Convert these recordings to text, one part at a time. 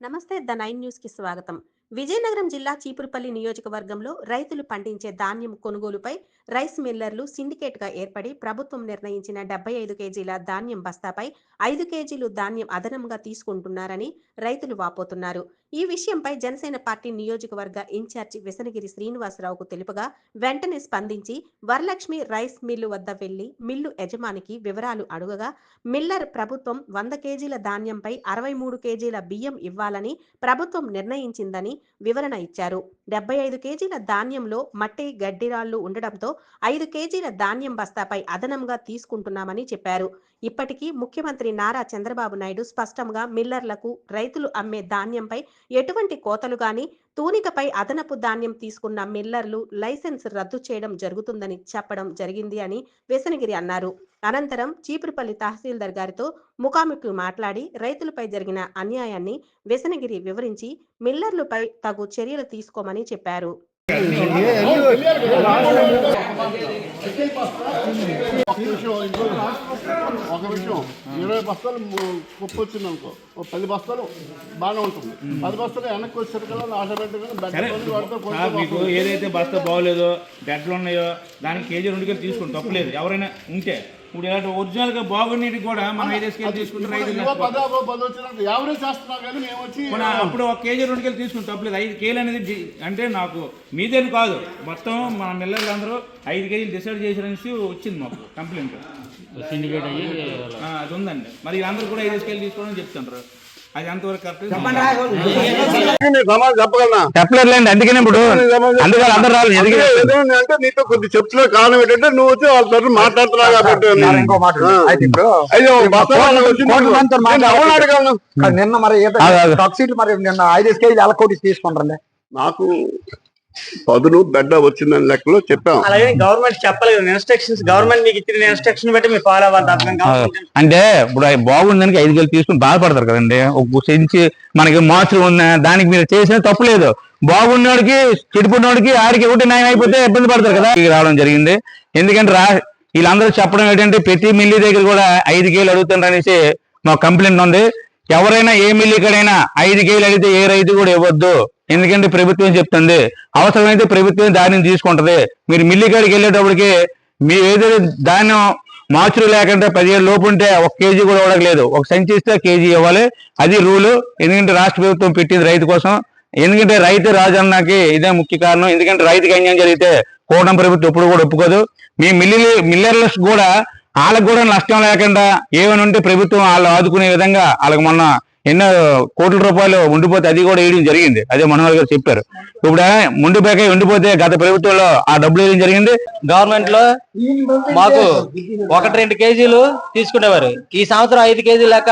నమస్తే the nine న్యూస్కి స్వాగతం. విజయనగరం జిల్లా చీపురుపల్లి నియోజకవర్గంలో రైతులు పండించే ధాన్యం కొనుగోలుపై రైస్ మిల్లర్లు సిండికేట్గా ఏర్పడి ప్రభుత్వం నిర్ణయించిన డెబ్బై ఐదు కేజీల ధాన్యం బస్తాపై ఐదు కేజీలు ధాన్యం అదనంగా తీసుకుంటున్నారని రైతులు వాపోతున్నారు. ఈ విషయంపై జనసేన పార్టీ నియోజకవర్గ ఇన్ఛార్జి విసనగిరి శ్రీనివాసరావుకు తెలుపగా వెంటనే స్పందించి వరలక్ష్మి రైస్ మిల్లు వద్ద వెళ్ళి మిల్లు యజమానికి వివరాలు అడుగగా మిల్లర్ ప్రభుత్వం వంద కేజీల ధాన్యంపై అరవై మూడు కేజీల బియ్యం ఇవ్వాలని ప్రభుత్వం నిర్ణయించిందని వివరణ ఇచ్చారు. డెబ్బై ఐదు కేజీల ధాన్యంలో మట్టి గడ్డిరాళ్ళు ఉండడంతో ఐదు కేజీల ధాన్యం బస్తాపై అదనంగా తీసుకుంటున్నామని చెప్పారు. ఇప్పటికీ ముఖ్యమంత్రి నారా చంద్రబాబు నాయుడు స్పష్టంగా మిల్లర్లకు రైతులు అమ్మే ధాన్యంపై ఎటువంటి కోతలు గాని తూనికపై అదనపు ధాన్యం తీసుకున్న మిల్లర్లు లైసెన్స్ రద్దు చేయడం జరుగుతుందని చెప్పడం జరిగింది అని వేసనగిరి అన్నారు. అనంతరం చీపురుపల్లి తహసీల్దార్ గారితో ముఖాముఖి మాట్లాడి రైతులపై జరిగిన అన్యాయాన్ని వెసనగిరి వివరించి మిల్లర్లపై తగు చర్యలు తీసుకోమని చెప్పారు. ఒక విషయం ఇరవై బస్తాలు ము- కుప్ప వచ్చింది అనుకో ఒక పది బస్తాలు బాగానే ఉంటుంది. పది బస్తాలు వెనక్కి వచ్చేసరికల్లా కొంచెం మీకు ఏదైతే బస్తా బాగోలేదో బెడ్లు ఉన్నాయో దానికి కేజీ రెండు కేజీ తీసుకుని తప్పలేదు ఎవరైనా ఉంటే. ఇప్పుడు ఇలాంటి ఒరిజినల్గా కూడా మనం ఐదు కేజీ తీసుకుంటే మన అప్పుడు ఒక కేజీ రెండు కేజీ తీసుకుని తప్పలేదు. ఐదు కేజీలు అనేది అంటే నాకు మీదేని కాదు. మొత్తం మన మిల్లర్లు అందరూ ఐదు కేజీలు డిసైడ్ చేసారనేసి వచ్చింది మాకు కంప్లైంట్. సిండికేట్ అయ్యి ఆ, అది ఉందండి. మరి అందరూ కూడా ఐదు కేజీలు తీసుకోవడం చెప్తుంటారు. అది నేను సమాధానం చెప్పగలనా? చెప్పలేదులేండి అందుకనే ఇప్పుడు అందుకని అందరు రావాలి ఎందుకు అంటే నీతో కొద్ది చెప్తున్నా కారణం ఏంటంటే నువ్వు వచ్చి వాళ్ళ తరఫున మాట్లాడుతున్నావు కాబట్టి నిన్న మరి. సబ్సిడీ మరి నిన్న ఐదు కేజీ అలా కోటి తీసుకుంటారండి నాకు పదును బెడ్డ వచ్చిందని లెక్కలో చెప్పాం. అలాగే గవర్నమెంట్ చెప్పలేదు. ఇన్స్ట్రక్షన్స్ గవర్నమెంట్ మీకు ఇచ్చిన ఇన్స్ట్రక్షన్ బట్టి మీరు ఫాలో అవ్వాలి అంటే ఇప్పుడు అవి బాగుందని ఐదు కేజీలు తీసుకుని బాధపడతారు కదండి. ఒక సెంచి మనకి మార్చులు ఉన్న దానికి మీరు చేసిన తప్పు లేదు. బాగున్నోడికి చెడిపోయినోడికి ఆడికి ఒకటి న్యాయం అయిపోతే ఇబ్బంది పడతారు కదా. రావడం జరిగింది. ఎందుకంటే రా వీళ్ళందరూ చెప్పడం ఏంటంటే ప్రతి మిల్లి దగ్గర కూడా ఐదు కేజీలు అడుగుతున్నారు అనేసి మా కంప్లైంట్ ఉంది. ఎవరైనా ఏ మిల్లి కడైనా ఐదు కేజీలు అడిగితే ఏ రైతు కూడా ఇవ్వద్దు. ఎందుకంటే ప్రభుత్వం చెప్తుంది? అవసరమైతే ప్రభుత్వం ధాన్యం తీసుకుంటది. మీరు మిల్లి కాడికి వెళ్ళేటప్పటికి మీ ఏదైతే ధాన్యం మార్చులు లేకుండా పదిహేడు లోపు ఉంటే ఒక కేజీ కూడా ఇవ్వలేదు ఒక సంచి ఇస్తే కేజీ ఇవ్వాలి. అది రూలు. ఎందుకంటే రాష్ట్ర ప్రభుత్వం పెట్టింది రైతు కోసం. ఎందుకంటే రైతు రాజన్నకి ఇదే ముఖ్య కారణం. ఎందుకంటే రైతుకి అన్యాయం జరిగితే కోటం ప్రభుత్వం ఎప్పుడు కూడా ఒప్పుకోదు. మీ మిల్లి మిల్లర్స్ కూడా వాళ్ళకు కూడా నష్టం లేకుండా ఏమైనా ఉంటే ప్రభుత్వం వాళ్ళు ఆదుకునే విధంగా వాళ్ళకి మొన్న ఎన్నో కోట్ల రూపాయలు ఉండిపోతే అది కూడా వేయడం జరిగింది. అదే మనోహర్ గారు చెప్పారు. ఇప్పుడు ముండిపోయాక ఉండిపోతే గత ప్రభుత్వంలో ఆ డబ్బులు వేయడం జరిగింది. గవర్నమెంట్లో మాకు ఒకటి రెండు కేజీలు తీసుకునేవారు. ఈ సంవత్సరం ఐదు కేజీలు లెక్క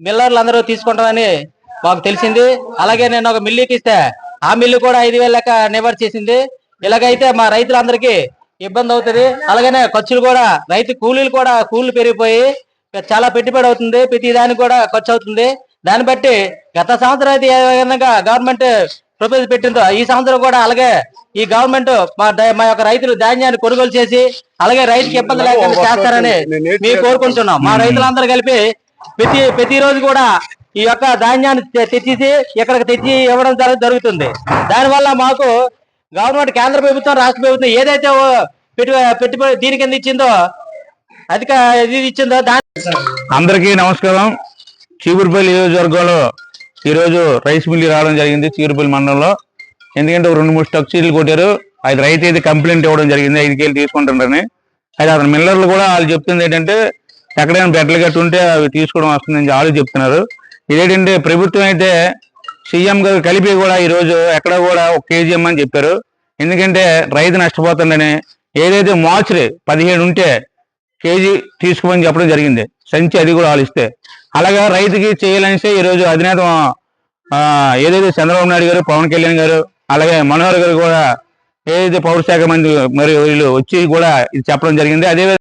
మిల్లర్లు అందరూ తీసుకుంటారని మాకు తెలిసింది. అలాగే నేను ఒక మిల్లుకి ఇస్తే ఆ మిల్లు కూడా ఐదు వేల లెక్క నివర్ చేసింది. ఇలాగైతే మా రైతులందరికీ ఇబ్బంది అవుతుంది. అలాగనే ఖర్చులు కూడా రైతు కూలీలు కూడా కూలీలు పెరిగిపోయి చాలా పెట్టుబడి అవుతుంది ప్రతి దానికి కూడా ఖర్చు అవుతుంది. దాన్ని బట్టి గత సంవత్సరం అయితే ఏ విధంగా గవర్నమెంట్ ప్రపోజల్ పెట్టిందో ఈ సంవత్సరం కూడా అలాగే ఈ గవర్నమెంట్ మా యొక్క రైతులు ధాన్యాన్ని కొనుగోలు చేసి అలాగే రైతుకి ఇబ్బంది లేకుండా చేస్తారని మేము కోరుకుంటున్నాం. మా రైతులందరూ కలిపి ప్రతి ప్రతి రోజు కూడా ఈ యొక్క ధాన్యాన్ని తెచ్చేసి ఇక్కడికి తెచ్చి ఇవ్వడం జరు- జరుగుతుంది. దానివల్ల మాకు గవర్నమెంట్ కేంద్ర ప్రభుత్వం రాష్ట్ర ప్రభుత్వం ఏదైతే పెట్టుబడి దీని కింద ఇచ్చిందో అధిక ఇది ఇచ్చిందో? దాని అందరికీ నమస్కారం. చీపురుపల్లి నియోజకవర్గంలో ఈరోజు రైస్ మిల్లు రావడం జరిగింది చీపురుపల్లి మండలంలో. ఎందుకంటే ఒక రెండు మూడు సబ్సిడీలు కొట్టారు. అది రైతు అయితే కంప్లైంట్ ఇవ్వడం జరిగింది. ఐదు కేజీలు తీసుకుంటారని అయితే అతను మిల్లర్లు కూడా వాళ్ళు చెప్తుంది ఏంటంటే ఎక్కడైనా బెడ్లు గట్టి ఉంటే అవి తీసుకోవడం వస్తుందని వాళ్ళు చెప్తున్నారు. ఇదేంటంటే ప్రభుత్వం అయితే సీఎం గారు కలిపి కూడా ఈరోజు ఎక్కడ కూడా ఒక కేజీ ఇమ్మని చెప్పారు. ఎందుకంటే రైతు నష్టపోతుందని ఏదైతే మార్చురి పదిహేడు ఉంటే కేజీ తీసుకోమని చెప్పడం జరిగింది. సంచి అది కూడా ఆలిస్తే. అలాగే అలాగా రైతుకి చేయాలనిస్తే ఈరోజు అధినేత ఆ, ఏదైతే చంద్రబాబు నాయుడు గారు పవన్ కళ్యాణ్ గారు అలాగే మనోహర్ గారు కూడా ఏదైతే పౌర శాఖ మంత్రి మరి వీళ్ళు వచ్చి కూడా ఇది చెప్పడం జరిగింది. అదే